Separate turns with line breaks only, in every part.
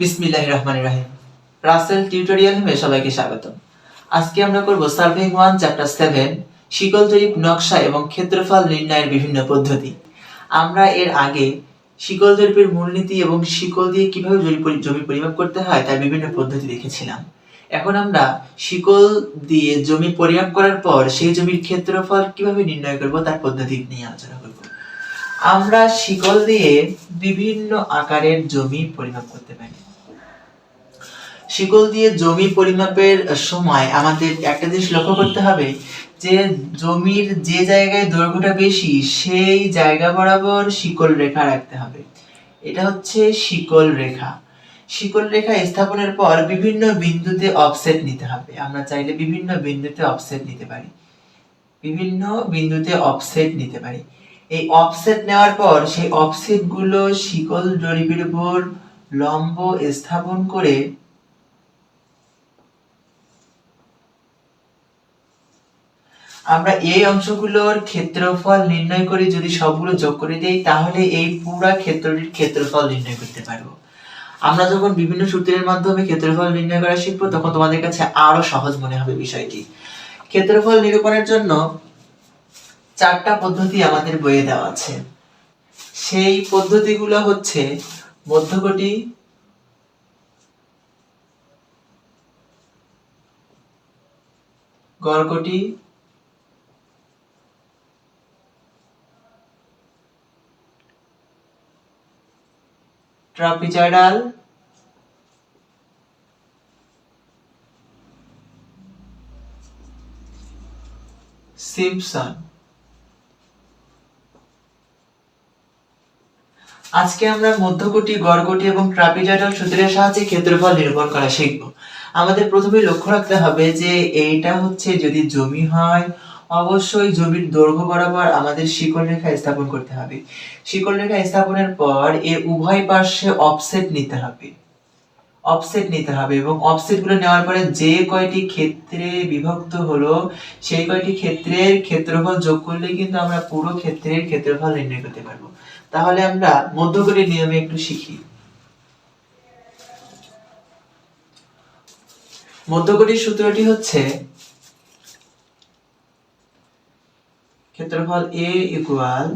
বিসমিল্লাহ রহমান রাহিম। রাসেল টিউটোরিয়াল রুমে সবাইকে স্বাগতম। আজকে আমরা করব সার্ভেইং ওয়ান, চ্যাপ্টার সেভেন, শিকল জরিপ নকশা এবং ক্ষেত্রফল নির্ণয়ের বিভিন্ন পদ্ধতি। আমরা এর আগে শিকল জরিপের মূলনীতি এবং শিকল দিয়ে কীভাবে জমি পরিমাপ করতে হয় তার বিভিন্ন পদ্ধতি দেখেছিলাম। এখন আমরা শিকল দিয়ে জমি পরিমাপ করার পর সেই জমির ক্ষেত্রফল কীভাবে নির্ণয় করব তার পদ্ধতি নিয়ে আলোচনা করব। আমরা শিকল দিয়ে বিভিন্ন আকারের জমি পরিমাপ করতে পারি। শিকল দিয়ে জমি পরিমাপের সময় আমাদের একটা জিনিস লক্ষ্য করতে হবে যে জমির যে জায়গায় দৈর্ঘ্যটা বেশি, সেই জায়গা বরাবর শিকল রেখা রাখতে হবে। এটা হচ্ছে শিকল রেখা। শিকল রেখা স্থাপনের পর বিভিন্ন বিন্দুতে অফসেট নিতে হবে। আমরা চাইলে বিভিন্ন বিন্দুতে অফসেট নিতে পারি। বিভিন্ন বিন্দুতে অফসেট নিতে পারি। এই অফসেট নেওয়ার পর সেই অফসেটগুলো শিকল জরিপের উপর লম্ব স্থাপন করে আমরা এই অংশগুলোর ক্ষেত্রফল নির্ণয় করে, যদি সবগুলো যোগ করে দেই, তাহলে এই পুরো ক্ষেত্রটির ক্ষেত্রফল নির্ণয় করতে পারব। আমরা যখন বিভিন্ন সূত্রের মাধ্যমে ক্ষেত্রফল নির্ণয় করা শিখব, তখন তোমাদের কাছে আরও সহজ মনে হবে বিষয়টি। ক্ষেত্রফল নিরূপণের জন্য চারটা পদ্ধতি আমাদের বইয়ে দেওয়া আছে। সেই পদ্ধতিগুলো হচ্ছে মধ্যকটি, গড়কটি ট্রাপিজয়েডাল সিম্পসন আজকে আমরা মধ্যকটি, গড়কটি এবং ট্রাপিজয়েডাল সূত্রের সাহায্যে ক্ষেত্রফল নিরূপণ করা শিখব। আমাদের প্রথমে লক্ষ্য রাখতে হবে যে এইটা হচ্ছে যদি জমি হয় অবশ্যই জমির দৈর্ঘ্য বরাবর আমাদের শিকল রেখা স্থাপন করতে হবে। শিকল রেখা স্থাপনের পর এর উভয় পার্শ্বে অফসেট নিতে হবে। অফসেট নিতে হবে এবং অফসেটগুলো নেওয়ার পরে যে কয়টি ক্ষেত্রে বিভক্ত হলো, সেই কয়টি ক্ষেত্রের ক্ষেত্রফল যোগ করলে কিন্তু আমরা পুরো ক্ষেত্রের ক্ষেত্রফল নির্ণয় করতে পারব। তাহলে আমরা মধ্যকটির নিয়মে একটু শিখি। মধ্যকটির সূত্রটি হচ্ছে ক্ষেত্রফল এ ইকুয়াল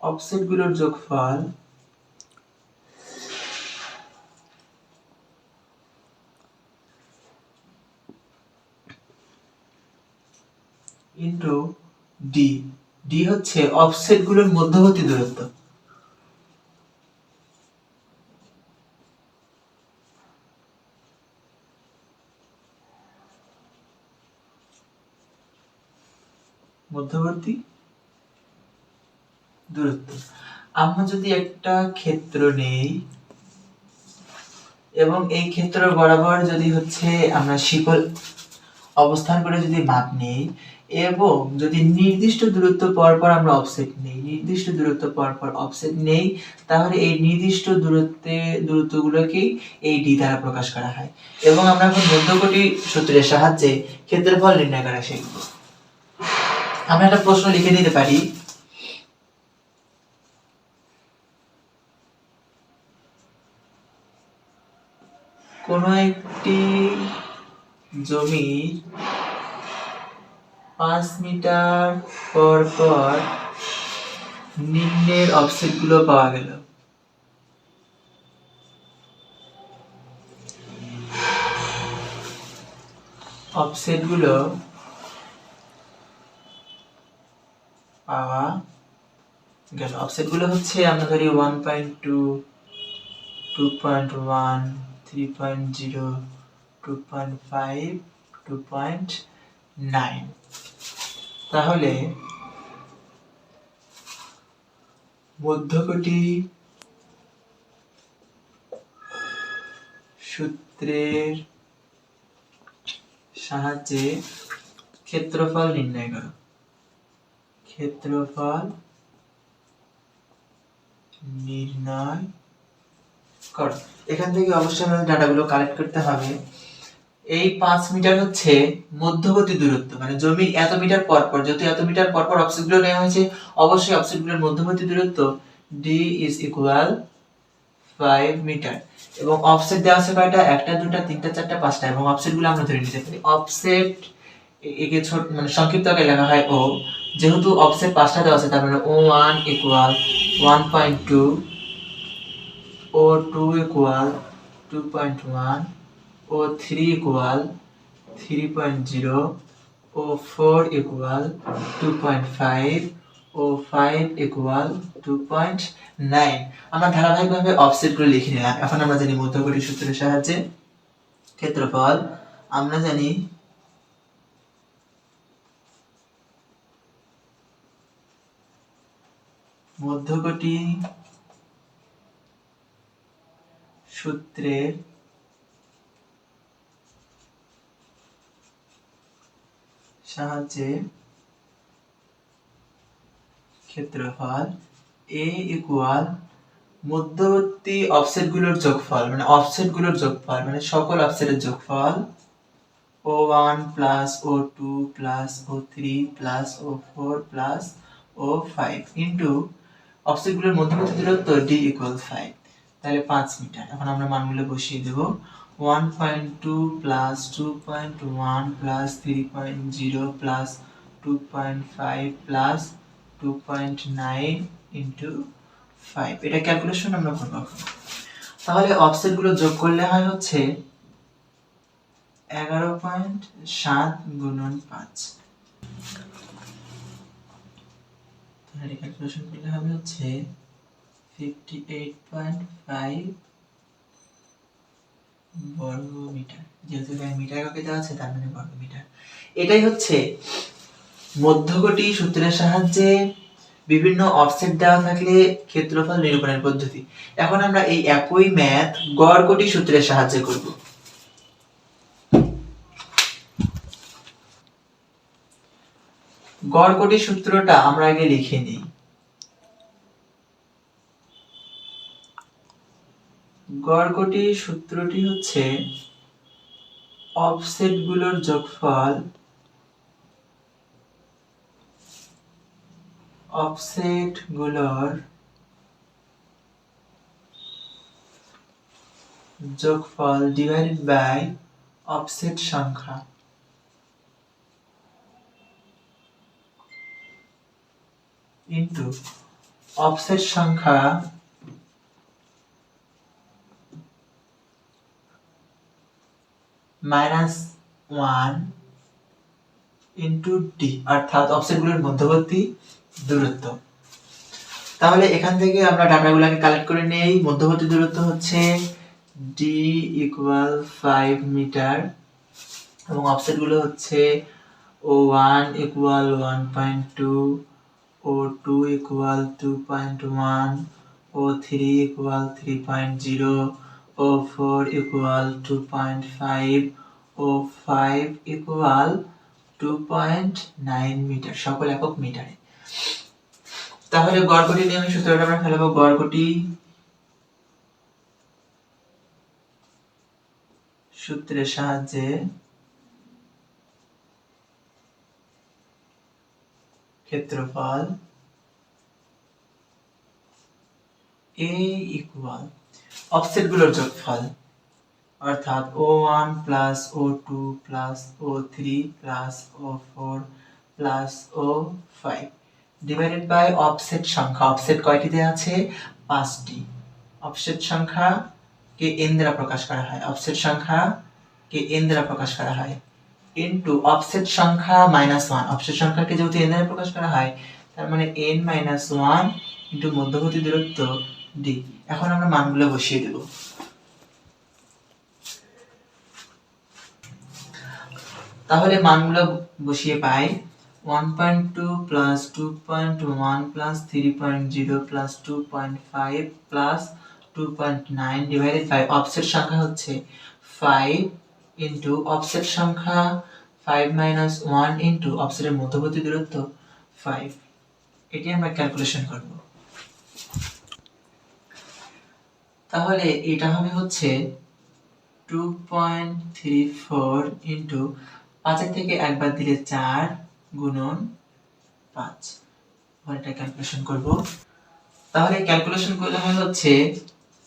অফসেটগুলোর যোগফল ইন্টু ডি ডি হচ্ছে অফসেটগুলোর মধ্যবর্তী দূরত্ব। মধ্যবর্তী দূরত্ব। আমরা যদি একটা ক্ষেত্র নেই এবং এই ক্ষেত্র বরাবর যদি হচ্ছে আমরা শিকল অবস্থান করে যদি মাপ নেই এবং যদি নির্দিষ্ট দূরত্ব পর পর আমরা অফসেট নেই, নির্দিষ্ট দূরত্ব পর পর অফসেট নেই, তাহলে এই নির্দিষ্ট দূরত্বে, দূরত্বগুলোকেই এই ডি দ্বারা প্রকাশ করা হয়। এবং আমরা এখন মধ্যকটি সূত্রের সাহায্যে ক্ষেত্রফল নির্ণয় করা শিখব। আমরা একটা প্রশ্ন লিখে দিতে পারি? কোন একটি জমির পাঁচ মিটার পর পর নিম্নের অফসেটগুলো পাওয়া গেল। অফসেটগুলো পাওয়া গেল অফসেটগুলো হচ্ছে আমরা ধরি one point two two point one three point zero two point five two point nine তাহলে মধ্যকটি সূত্রের সাহায্যে ক্ষেত্রফল নির্ণয় করো। ক্ষেত্রফল নির্ণয় করো। এখান থেকে অবশ্যই আমাদের ডাটাগুলো কালেক্ট করতে হবে। এই পাঁচ মিটার হচ্ছে মধ্যবর্তী দূরত্ব মানে জমির এত মিটার পর পর যত এত মিটার পর পর অফসেটগুলো নেওয়া হয়েছে, অবশ্যই অফসেটগুলোর মধ্যবর্তী দূরত্ব D is equal five metre এবং অফসেট দেওয়া আছে কয়টা? একটা, দুটা, তিনটা, চারটা, পাঁচটা, এবং অফসেটগুলো আমরা ধরে নিতে পারি। অফসেট একে ছোট মানে সংক্ষিপ্ত আকারে লেখা হয় ও। যেহেতু অফসেট পাঁচটা দেওয়া আছে, তার মানে O one equal one point two O two equal two point one O three equal three point zero O four equal two point five O five equal two point nine আমরা ধারাবাহিকভাবে অফসেটগুলো লিখে নিলাম। এখন আমরা জানি মধ্যকটি সূত্রের সাহায্যে ক্ষেত্রফল। আমরা জানি মধ্যকটি সূত্রের সাহায্যে ক্ষেত্রফল a ইকুয়াল মধ্যবর্তী অফসেটগুলোর যোগফল মানে অফসেটগুলোর যোগফল মানে সকল অফসেটের যোগফল O one plus O two plus O three plus O four plus O five into অফসেটগুলোর মধ্যবর্তী দূরত্ব ডি ইকুয়াল ফাইভ তাহলে পাঁচ মিটার। এখন আমরা মানগুলো বসিয়ে দেবো। One point two plus two point one plus three point zero plus two point five plus two point nine into five এটা ক্যালকুলেশন আমরা করব। তাহলে অফসেটগুলো যোগ করলে হয় হচ্ছে এগারো পয়েন্ট সাত গুণন পাঁচ। তাহলে ক্যালকুলেশন করলে হবে হচ্ছে ফিফটি এইট পয়েন্ট ফাইভ বর্গ মিটার যেহেতু এখানে মিটার এককে দেওয়া আছে, তার মানে বর্গ মিটার এটাই হচ্ছে মধ্যকটি সূত্রের সাহায্যে বিভিন্ন অফসেট দেওয়া থাকলে ক্ষেত্রফল নিরূপণের পদ্ধতি। এখন আমরা এই একই ম্যাথ গড় কোটি সূত্রের সাহায্যে করব। গড় কোটি সূত্রটা আমরা আগে লিখে নিই। গড় কোটি সূত্রটি হচ্ছে অফসেটগুলোর যোগফল অফসেটগুলোর যোগফল ডিভাইডেড বাই অফসেট সংখ্যা। ইনটু অফসেট সংখ্যা মাইনাস ওয়ান ইন্টু ডি অর্থাৎ অফসেটগুলোর মধ্যবর্তী দূরত্ব। তাহলে এখান থেকে আমরা ডাটাগুলোকে কালেক্ট করে নেই। মধ্যবর্তী দূরত্ব হচ্ছে ডি ইকুয়াল ফাইভ মিটার এবং অফসেটগুলো হচ্ছে O one equal one point two O two equal two point one O three equal three point zero O four equal two point five O five equal two point nine metre সকল একক মিটারে তাহলে গড়কটি নিয়মের সূত্রটা আমরা ফেলাবো গড়কটি সূত্রের সাহায্যে। ক্ষেত্রফল a ইকুয়াল অফসেটগুলোর যোগফল, অর্থাৎ O one plus O two plus O three plus O four plus O five divided by offset সংখ্যা অফসেট কয়টিতে আছে? পাঁচটি। অফসেট সংখ্যা কে এন দ্বারা প্রকাশ করা হয়? অফসেট সংখ্যা কে এন দ্বারা প্রকাশ করা হয়? ইনটু অফসেট সংখ্যা মাইনাস ওয়ান অফসেট সংখ্যাকে যেহেতু এন দ্বারা প্রকাশ করা হয়, তার মানে এন মাইনাস ওয়ান ইন্টু মধ্যবর্তী দূরত্ব ডি এখন আমরা মানগুলো বসিয়ে দেব। তাহলে মানগুলো বসিয়ে পাই one point two plus two point one plus three point zero plus two point five plus two point nine divided by offset সংখ্যা হচ্ছে ফাইভ ইন্টু অফসেট সংখ্যা ফাইভ মাইনাস ওয়ান ইন্টু অফসেটের মধ্যবর্তী দূরত্ব ফাইভ এটি আমরা ক্যালকুলেশন করব। তাহলে এটা হবে হচ্ছে two point three four into পাঁচের থেকে একবার দিলে চার গুণন পাঁচ। এটা ক্যালকুলেশন করব। তাহলে ক্যালকুলেশন করলে হয় হচ্ছে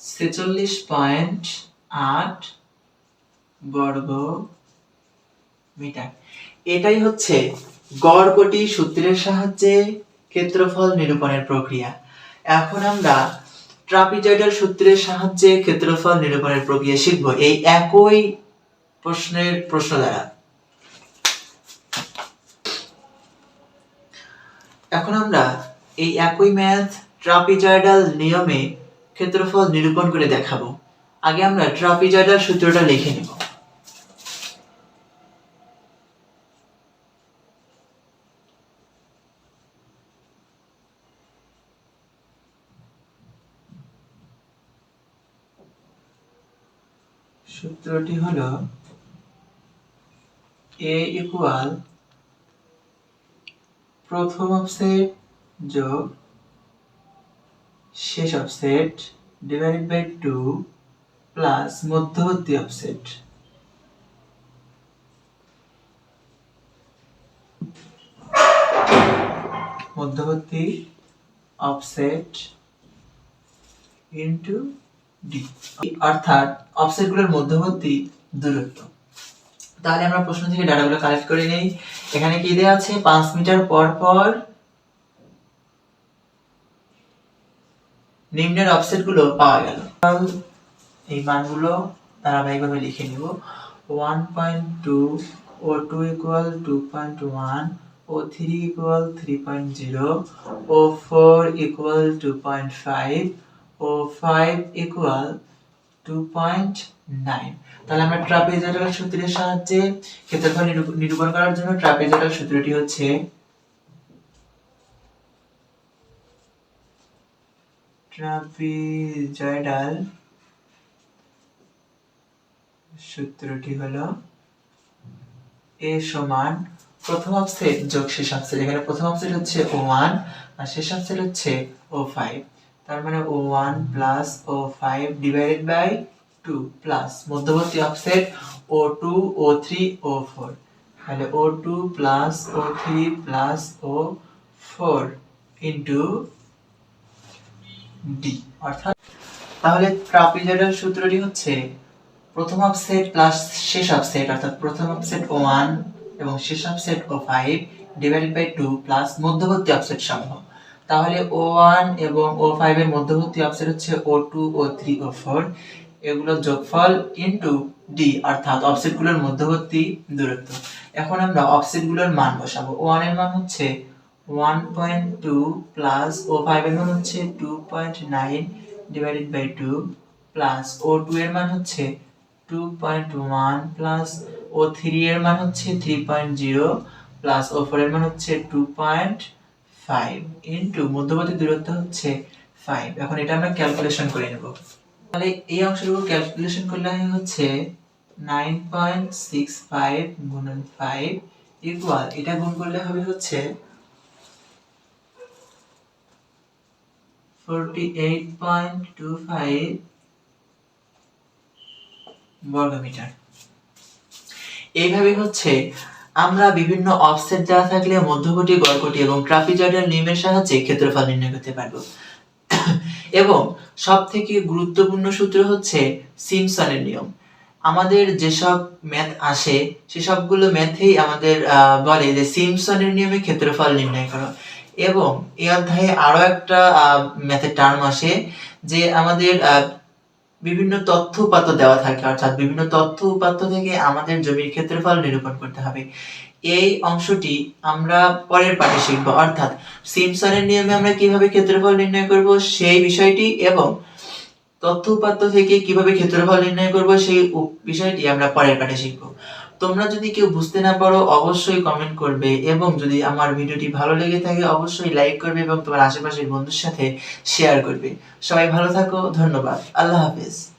ছেচল্লিশ পয়েন্ট আট বর্গ মিটার। এটাই হচ্ছে গড় সূত্রের সাহায্যে ক্ষেত্রফল নিরূপণের প্রক্রিয়া। এখন আমরা ট্রাপিজয়েডাল সূত্রের সাহায্যে ক্ষেত্রফল নিরূপণের প্রক্রিয়া শিখব এই একই প্রশ্নের প্রশ্ন দ্বারা। এখন আমরা এই একই ম্যাথ নিয়মে ক্ষেত্রফল নিরূপণ করে দেখাবো। আগে আমরা ট্রাপিজয়েডাল সূত্রটা লিখে নেব। সূত্রটি হলো এ ইকুয়াল প্রথম অফসেট যোগ শেষ offset divided by two plus মধ্যবর্তী অফসেট মধ্যবর্তী অফসেট ইনটু ডি অর্থাৎ অফসেটগুলোর মধ্যবর্তী দূরত্ব। তাহলে আমরা প্রশ্ন থেকে ডাটাগুলো কালেক্ট করে নেই। এখানে কি দেওয়া আছে? পাঁচ মিটার পর পর নিম্নের অফসেটগুলো পাওয়া গেল। এই মানগুলো ধারাবাহিকভাবে লিখে নিব। One point two O two equal two point one O three equal three point zero O four equal two point five O five equal two point nine তাহলে আমরা ট্রাপিজয়েডাল সূত্রের সাহায্যে ক্ষেত্রফল নিরূপণ করার জন্য ট্রাপিজয়েডাল সূত্রটি হচ্ছে ট্রাপিজয়েডাল সূত্রটি হলো এ সমান প্রথম অফসেট যোগ শেষ অফসেট এখানে প্রথম অফসেট হচ্ছে ও ওয়ান আর শেষ অফসেট হচ্ছে ও ফাইভ তার মানে O one plus O five divided by two plus মধ্যবর্তী offset O two O three O four তাহলে O two plus O three plus O four into D অর্থাৎ তাহলে trapezoidal সূত্রটি হচ্ছে প্রথম অফসেট প্লাস শেষ অফসেট অর্থাৎ প্রথম অফসেট ও ওয়ান এবং শেষ offset O five divided by two plus মধ্যবর্তী অফসেট সমূহ। তাহলে ও ওয়ান এবং ও ফাইভ এর মধ্যবর্তী অফসেট হচ্ছে O two O three O four এগুলোর যোগফল ইনটু ডি অর্থাৎ অফসেটগুলোর মধ্যবর্তী দূরত্ব। এখন আমরা অফসেটগুলোর মান বসাবো। ওয়ানের মান হচ্ছে one point two plus O five এর মান হচ্ছে two point nine divided by two plus O two এর মান হচ্ছে two point one plus O three এর মান হচ্ছে three point zero plus O four এর মান হচ্ছে টু পয়েন্ট ফাইভ ইন্টু মধ্যবর্তী দূরত্ব হচ্ছে ফাইভ এখন এটা আমরা ক্যালকুলেশন করে নেব। তাহলে এই অংশটুকু ক্যালকুলেশন করলে হচ্ছে নাইন পয়েন্ট সিক্স ফাইভ গুণন ফাইভ ইকুয়াল এটা গুণ করলে হবে হচ্ছে forty eight point two five বর্গমিটার। এইভাবে হচ্ছে আমরা বিভিন্ন অফসেট দেওয়া থাকলে মধ্যকটি, গড়কটি এবং ট্রাপিজয়েডাল নিয়মের সাহায্যে ক্ষেত্রফল নির্ণয় করতে পারব। এবং সব থেকে গুরুত্বপূর্ণ সূত্র হচ্ছে সিমসনের নিয়ম। আমাদের যেসব ম্যাথ আসে, সেসবগুলো ম্যাথেই আমাদের বলে যে সিমসনের নিয়মে ক্ষেত্রফল নির্ণয় করো। এবং এই অধ্যায়ে আরও একটা ম্যাথের টার্ম আসে যে আমাদের বিভিন্ন তথ্য উপাত্ত দেওয়া থাকে, অর্থাৎ বিভিন্ন তথ্য উপাত্ত থেকে আমাদের জমির ক্ষেত্রফল নিরূপণ করতে হবে। এই অংশটি আমরা পরের পাঠে শিখব। অর্থাৎ সিমসনের নিয়মে আমরা কীভাবে ক্ষেত্রফল নির্ণয় করব সেই বিষয়টি এবং তথ্য উপাত্ত থেকে কীভাবে ক্ষেত্রফল নির্ণয় করব সেই বিষয়টি আমরা পরের পাঠে শিখব। তোমরা যদি কেউ বুঝতে না পারো, অবশ্যই কমেন্ট করবে এবং যদি আমার ভিডিওটি ভালো লেগে থাকে, অবশ্যই লাইক করবে এবং তোমার আশেপাশের বন্ধুর সাথে শেয়ার করবে। সবাই ভালো থাকো, ধন্যবাদ। আল্লাহ হাফেজ।